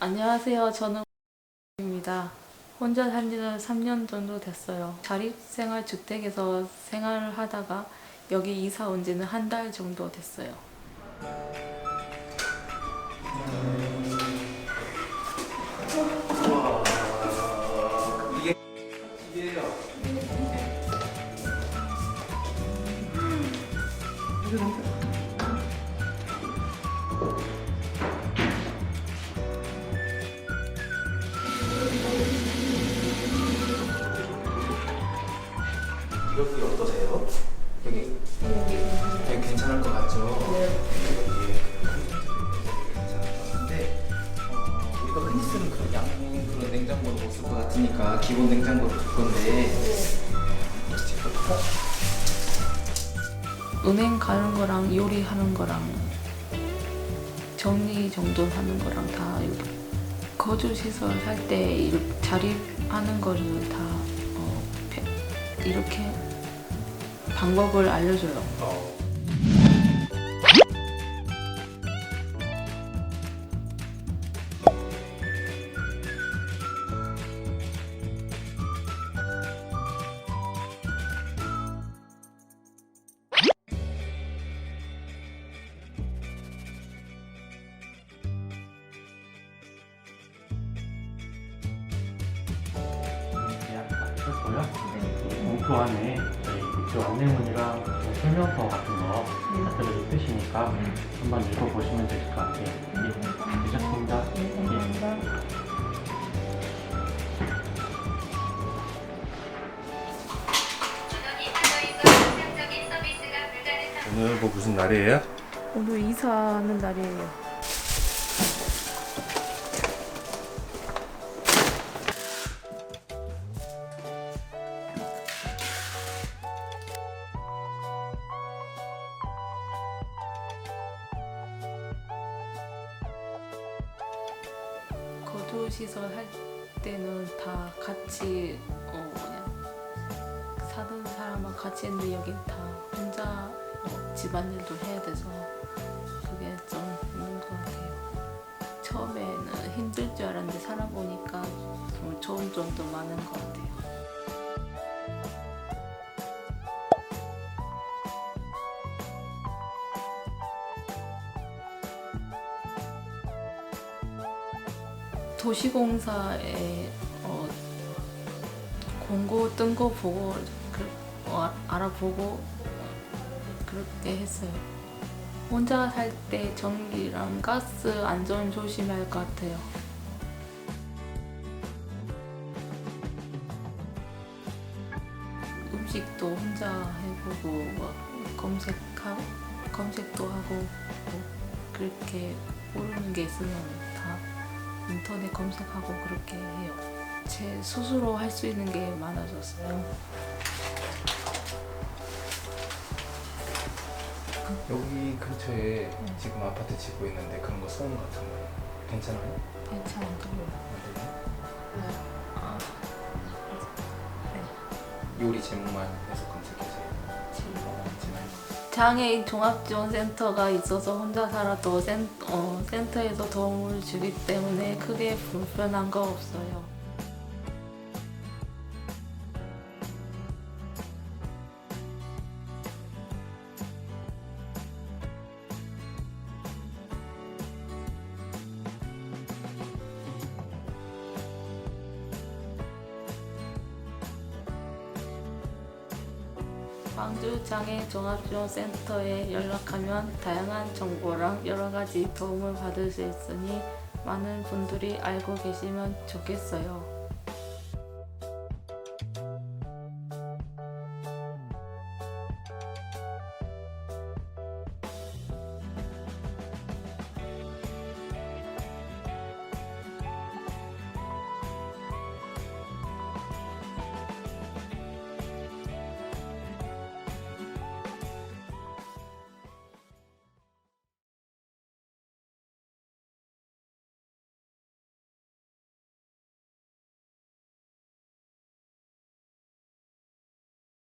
안녕하세요. 저는 입니다. 혼자 산 지는 3년 정도 됐어요. 자립생활 주택에서 생활을 하다가 여기 이사 온 지는 한 달 정도 됐어요. 여기 어떠세요? 여기 여기 괜찮을 것 같죠? 네. 냉장고를 못쓸 것 같으니까 기본 냉장고를 줄 건데 은행 가는 거랑 요리하는 거랑 정리 정돈 하는 거랑 다 여기 거주 시설 살 때 자립하는 거를 다 어, 페- 이렇게 방법을 알려줘요. 어. 다 하셨고요. 공표 안에 저희 입주 안내문이랑 뭐 설명서 같은 거 자료를 있으시니까 한번 읽어보시면 되실 것 같아요. 예, 되셨습니다. 예. 오늘 뭐 무슨 날이에요? 오늘 이사하는 날이에요. 거주 시설 할 때는 다 같이 어 그냥 사는 사람만 같이 했는데 여기 다 혼자 어, 집안일도 해야 돼서 그게 좀 힘든 것 같아요. 처음에는 힘들 줄 알았는데 살아보니까 좋은 점도 많은 것 같아요. 도시공사에 어, 공고 뜬 거 보고 그, 어, 알아보고 그렇게 했어요. 혼자 살 때 전기랑 가스 안전 조심해야 할것 같아요. 음식도 혼자 해보고 막 검색하고 검색도 하고 뭐 그렇게 모르는 게 있으면 다 인터넷 검색하고 그렇게 해요. 제 스스로 할 수 있는 게 많아졌어요. 여기 근처에 지금 아파트 짓고 있는데 그런 거 소음 같은 거 괜찮아요? 괜찮아요. 안 되나요? 아, 요리 제목만 해서. 장애인 종합지원센터가 있어서 혼자 살아도 센, 어, 센터에서 도움을 주기 때문에 크게 불편한 거 없어요. 광주 장애 종합지원센터에 연락하면 다양한 정보랑 여러 가지 도움을 받을 수 있으니 많은 분들이 알고 계시면 좋겠어요.